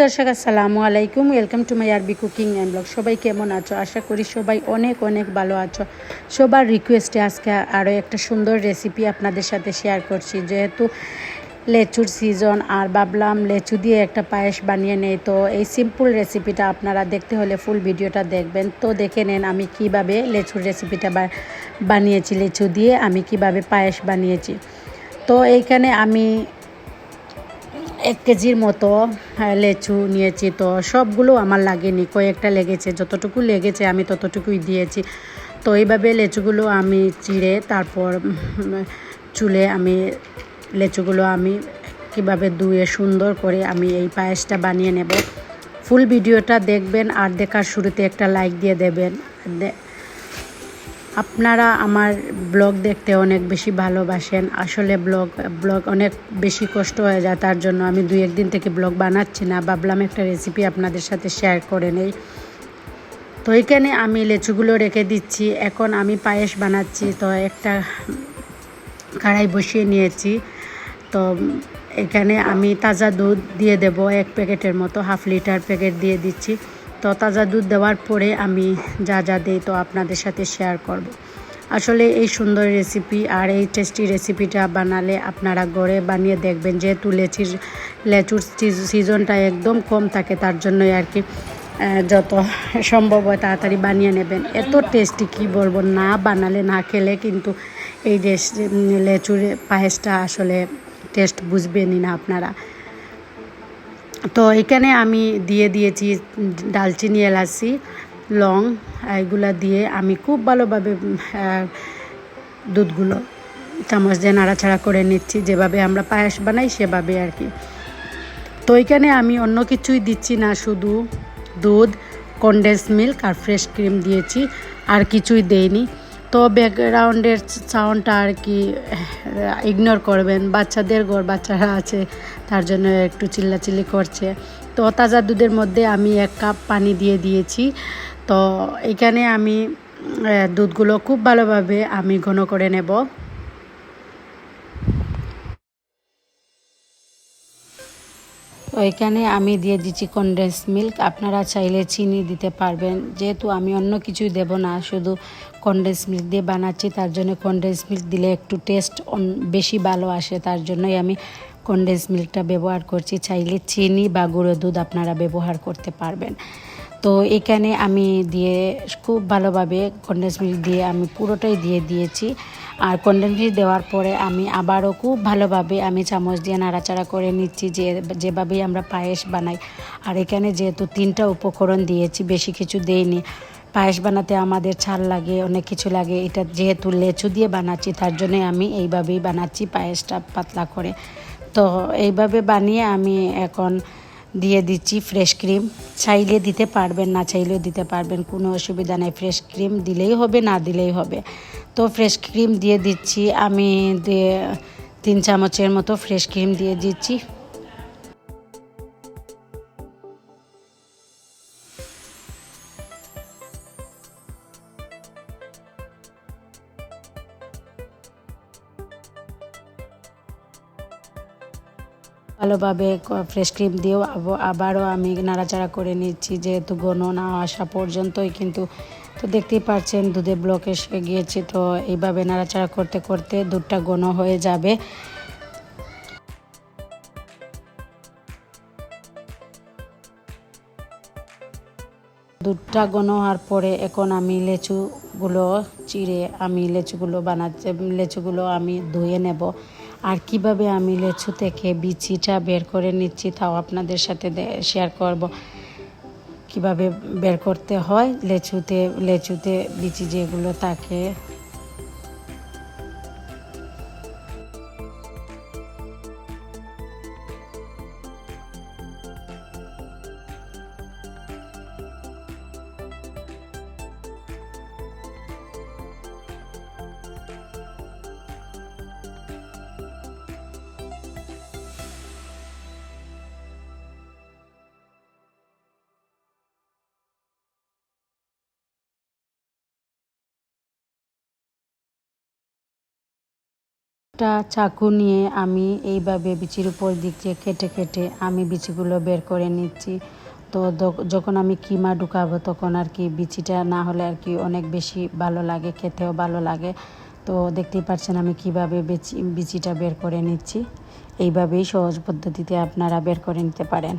দর্শক, আসসালামু আলাইকুম। ওয়েলকাম টু মাই আরবি কুকিং অ্যান্ড ব্লগ সবাই কেমন আছো? আশা করি সবাই অনেক অনেক ভালো আছো। সবার রিকোয়েস্টে আজকে আরও একটা সুন্দর রেসিপি আপনাদের সাথে শেয়ার করছি। যেহেতু লেচুর সিজন আর ভাবলাম লেচু দিয়ে একটা পায়েস বানিয়ে নেই, তো এই সিম্পল রেসিপিটা আপনারা দেখতে হলে ফুল ভিডিওটা দেখবেন। তো দেখে নেন আমি কীভাবে লেচুর রেসিপিটা বানিয়েছি। লেচু দিয়ে আমি কীভাবে পায়েস বানিয়েছি। তো এইখানে আমি এক কেজির মতো লেচু নিয়েছি। তো সবগুলো আমার লাগেনি, কয়েকটা লেগেছে। যতটুকু লেগেছে আমি ততটুকুই দিয়েছি। তো এইভাবে লেচুগুলো আমি চিড়ে, তারপর চুলে আমি লেচুগুলো আমি কীভাবে ধুয়ে সুন্দর করে আমি এই পায়েসটা বানিয়ে নেব। ফুল ভিডিওটা দেখবেন আর দেখার শুরুতে একটা লাইক দিয়ে দেবেন। আপনারা আমার ব্লগ দেখতে অনেক বেশি ভালোবাসেন। আসলে ব্লগ ব্লগ অনেক বেশি কষ্ট হয়ে যায়, তার জন্য আমি দুই একদিন থেকে ব্লগ বানাচ্ছি না। ভাবলাম একটা রেসিপি আপনাদের সাথে শেয়ার করে নেই। তো এখানে আমি লেচুগুলো রেখে দিচ্ছি। এখন আমি পায়েস বানাচ্ছি, তো একটা কড়াই বসিয়ে নিয়েছি। তো এখানে আমি তাজা দুধ দিয়ে দেব, এক প্যাকেটের মতো, হাফ লিটার প্যাকেট দিয়ে দিচ্ছি। তো তাজা দুধ দেওয়ার পরে আমি যা যা দিই তো আপনাদের সাথে শেয়ার করব। আসলে এই সুন্দর রেসিপি আর এই টেস্টি রেসিপিটা বানালে আপনারা ঘরে বানিয়ে দেখবেন যেহেতু লেচির, লেচুর সিজনটা একদম কম থাকে তার জন্যই আর কি যত সম্ভব হয় তাড়াতাড়ি বানিয়ে নেবেন এত টেস্টি কি বলব, না বানালে, না খেলে কিন্তু এই লেচুর পায়েসটা আসলে টেস্ট বুঝবেনই না আপনারা তো এখানে আমি দিয়ে দিয়েছি ডালচিনি, এলাচি, লং, এগুলা দিয়ে আমি খুব ভালোভাবে দুধগুলো, চামচ দিয়ে নাড়াছাড়া করে নিচ্ছি। যেভাবে আমরা পায়েস বানাই, সেভাবে আর কি। তো এখানে আমি অন্য কিছুই দিচ্ছি না, শুধু দুধ কন্ডেন্স মিল্ক আর ফ্রেশ ক্রিম দিয়েছি। আর কিছুই দেইনি। তো ব্যাকগ্রাউন্ডের সাউন্ডটা আর কি ইগনোর করবেন। বাচ্চাদের ঘর, বাচ্চারা আছে, তার জন্য একটু চিল্লাচিল্লি করছে। তো তাজা দুধের মধ্যে আমি এক কাপ পানি দিয়ে দিয়েছি। তো এখানে আমি দুধগুলো খুব ভালোভাবে আমি ঘন করে নেব। এখানে আমি দিয়ে দিচ্ছি কনডেন্স মিল্ক আপনারা চাইলে চিনি দিতে পারবেন। যেহেতু আমি অন্য কিছুই দেব না, শুধু কনডেন্স মিল্ক দিয়ে বানাচ্ছি, তার জন্য কনডেন্স মিল্ক দিলে একটু টেস্ট বেশি ভালো আসে, তার জন্যই আমি কনডেন্স মিল্কটা ব্যবহার করছি। চাইলে চিনি বা গুঁড়ো দুধ আপনারা ব্যবহার করতে পারবেন। তো এখানে আমি দিয়ে খুব ভালোভাবে কন্ডেন্স মিল্ক দিয়ে আমি পুরোটাই দিয়ে দিয়েছি। আর কন্ডেন্স মিল্ক দেওয়ার পরে আমি আবারও খুব ভালোভাবে আমি চামচ দিয়ে নাড়াচাড়া করে নিচ্ছি যে, যেভাবেই আমরা পায়েস বানাই। আর এখানে যেহেতু তিনটা উপকরণ দিয়েছি, বেশি কিছু দেইনি। পায়েস বানাতে আমাদের ছাল লাগে, অনেক কিছু লাগে। এটা যেহেতু লেচু দিয়ে বানাচ্ছি, তার জন্যে আমি এইভাবেই বানাচ্ছি পায়েসটা পাতলা করে। তো এইভাবে বানিয়ে আমি এখন দিয়ে দিচ্ছি ফ্রেশ ক্রিম চাইলে দিতে পারবেন না, চাইলেও দিতে পারবেন, কোনো অসুবিধা নেই। ফ্রেশ ক্রিম দিলেই হবে, না দিলেই হবে। তো ফ্রেশ ক্রিম দিয়ে দিচ্ছি, আমি তিন চামচের মতো ফ্রেশ ক্রিম দিয়ে দিচ্ছি। ভালোভাবে ফ্রেশ ক্রিম দিয়েও আবারও আমি নাড়াচাড়া করে নিচ্ছি, যেহেতু ঘন না আসা পর্যন্তই কিন্তু, তো দেখতেই পাচ্ছেন দুধে ব্লক এসে গিয়েছে, তো এইভাবে নাড়াচাড়া করতে করতে দুধটা ঘন হয়ে যাবে। দুধটা ঘন হওয়ার পরে এখন আমি লেচুগুলো চিড়ে আমি লেচুগুলো বানাচ্ছি, লেচুগুলো আমি ধুয়ে নেব। আর কীভাবে আমি লেচু থেকে বিচিটা বের করে নিচ্ছি তাও আপনাদের সাথে শেয়ার করব। কীভাবে বের করতে হয় লেচুতে লেচুতে বিচি যেগুলো থাকে। একটা চাকু নিয়ে আমি এইভাবে বিচির উপর দিক কেটে কেটে আমি বিচিগুলো বের করে নিচ্ছি। তো যখন আমি কিমা ঢুকাবো তখন আর কি বিচিটা না হলে আর কি অনেক বেশি ভালো লাগে, খেতেও ভালো লাগে। তো দেখতেই পাচ্ছেন আমি কীভাবে বিচি, বিচিটা বের করে নিচ্ছি। এইভাবেই সহজ পদ্ধতিতে আপনারা বের করে নিতে পারেন।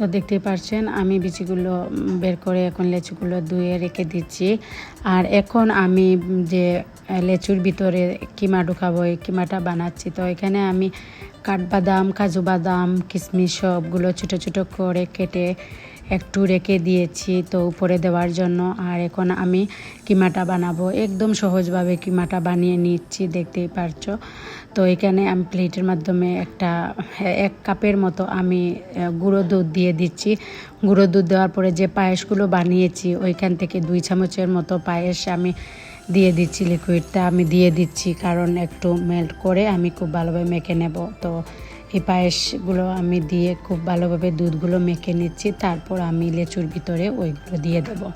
তো দেখতে পাচ্ছেন আমি বিচিগুলো বের করে এখন লেচুগুলো ধুয়ে রেখে দিচ্ছি। আর এখন আমি যে লেচুর ভিতরে কিমা ঢুকাবো, এই কিমাটা বানাচ্ছি। তো এখানে আমি কাঠবাদাম, কাজু বাদাম, কিশমিশ সবগুলো ছোটো ছোটো করে কেটে একটু রেখে দিয়েছি তো উপরে দেওয়ার জন্য। আর এখন আমি কিমাটা বানাবো। একদম সহজভাবে কিমাটা বানিয়ে নিচ্ছি, দেখতেই পারছ। তো এখানে আমি প্লেটের মাধ্যমে একটা, এক কাপের মতো আমি গুঁড়ো দুধ দিয়ে দিচ্ছি। গুঁড়ো দুধ দেওয়ার পরে যে পায়েসগুলো বানিয়েছি, ওইখান থেকে দুই চামচের মতো পায়েস আমি দিয়ে দিচ্ছি লিকুইডটা আমি দিয়ে দিচ্ছি। কারণ একটু মেল্ট করে আমি খুব ভালোভাবে মেখে নেব। তো এই পায়েসগুলো আমি দিয়ে খুব ভালোভাবে দুধগুলো মেখে নিচ্ছি, তারপর আমি লেচুর ভিতরে ওইগুলো দিয়ে দেবো।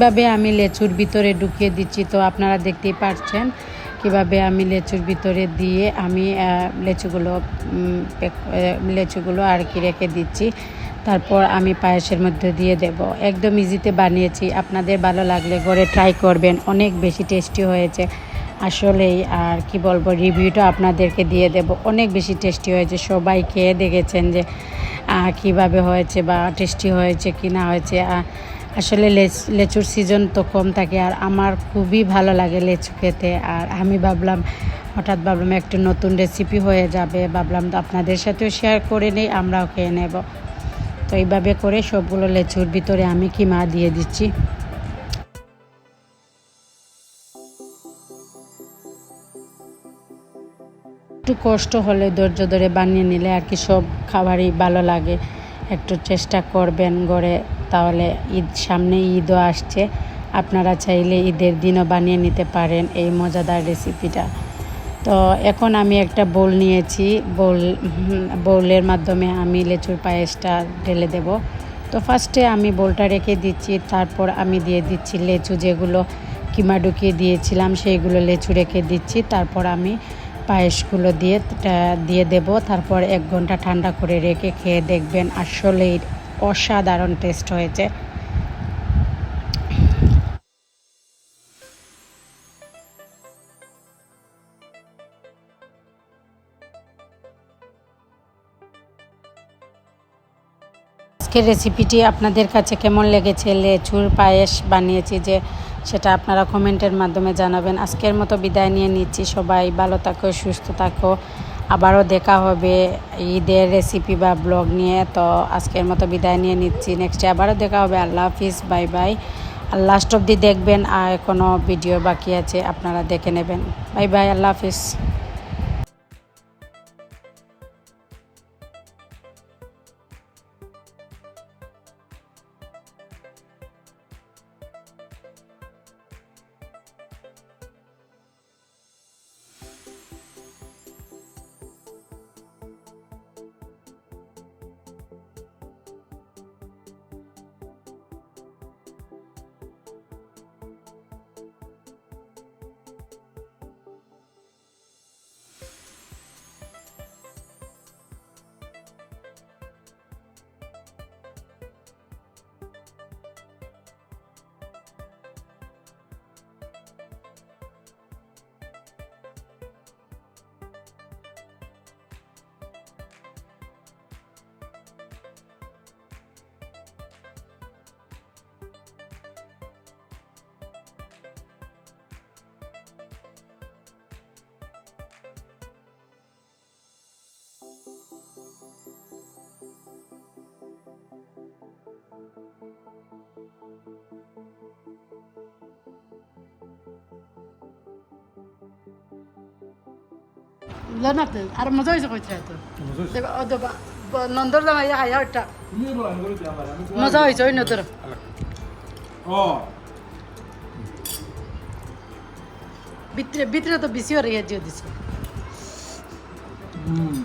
কীভাবে আমি লেচুর ভিতরে ঢুকিয়ে দিচ্ছি তো আপনারা দেখতেই পাচ্ছেন কীভাবে আমি লেচুর ভিতরে দিয়ে আমি লেচুগুলো লেচুগুলো আর কি রেখে দিচ্ছি। তারপর আমি পায়েসের মধ্যে দিয়ে দেব। একদম ইজিতে বানিয়েছি। আপনাদের ভালো লাগলে ঘরে ট্রাই করবেন। অনেক বেশি টেস্টি হয়েছে। আসলেই আর কি বলব, রিভিউটা আপনাদেরকে দিয়ে দেব। অনেক বেশি টেস্টি হয়েছে। সবাই খেয়ে দেখেছেন যে কীভাবে হয়েছে বা টেস্টি হয়েছে কি না হয়েছে। আসলে লেচ- লেচুর সিজন তো কম থাকে আর আমার খুবই ভালো লাগে লেচু খেতে। আর আমি ভাবলাম, হঠাৎ ভাবলাম একটু নতুন রেসিপি হয়ে যাবে। ভাবলাম তো আপনাদের সাথেও শেয়ার করে নেই, আমরাও খেয়ে নেব। তো এইভাবে করে সবগুলো লেচুর ভিতরে আমি কিমা দিয়ে দিচ্ছি। একটু কষ্ট হলে ধৈর্য ধরে বানিয়ে নিলে আর কি সব খাবারই ভালো লাগে। একটু চেষ্টা করবেন গড়ে তাহলে ঈদ, সামনে ঈদও আসছে। আপনারা চাইলে ঈদের দিনও বানিয়ে নিতে পারেন এই মজাদার রেসিপিটা তো এখন আমি একটা বোল নিয়েছি। বোল বোলের মাধ্যমে আমি লেচুর পায়েসটা ঢেলে দেব। তো ফার্স্টে আমি বোলটা রেখে দিচ্ছি। তারপর আমি দিয়ে দিচ্ছি লেচু যেগুলো কিমা ঢুকিয়ে দিয়েছিলাম, সেইগুলো লেচু রেখে দিচ্ছি। তারপর আমি পায়েসগুলো দিয়ে দিয়ে দেব। তারপর এক ঘণ্টা ঠান্ডা করে রেখে খেয়ে দেখবেন আসলেই অসাধারণ টেস্ট হয়েছে। আজকের রেসিপিটি আপনাদের কাছে কেমন লেগেছে? লেচুর পায়েস বানিয়েছি যে, সেটা আপনারা কমেন্টের মাধ্যমে জানাবেন। আজকের মতো বিদায় নিয়ে নিচ্ছি। সবাই ভালো থাকো, সুস্থ থাকো। আবারও দেখা হবে ঈদের রেসিপি বা ব্লগ নিয়ে। তো আজকের মতো বিদায় নিয়ে নিচ্ছি। নেক্সটে আবারও দেখা হবে। আল্লাহ হাফিজ। Bye bye. আর লাস্ট অবধি দেখবেন আর এখনও ভিডিও বাকি আছে, আপনারা দেখে নেবেন। Bye bye. আল্লাহ হাফিজ। জানাতে আর মজা হয়েছে কইতে তো নন্দর ওটা মজা হয়েছে ওই ও। ভিতরে ভিতরে তো বেশি হয়ে গিয়ে দিছে। হুম।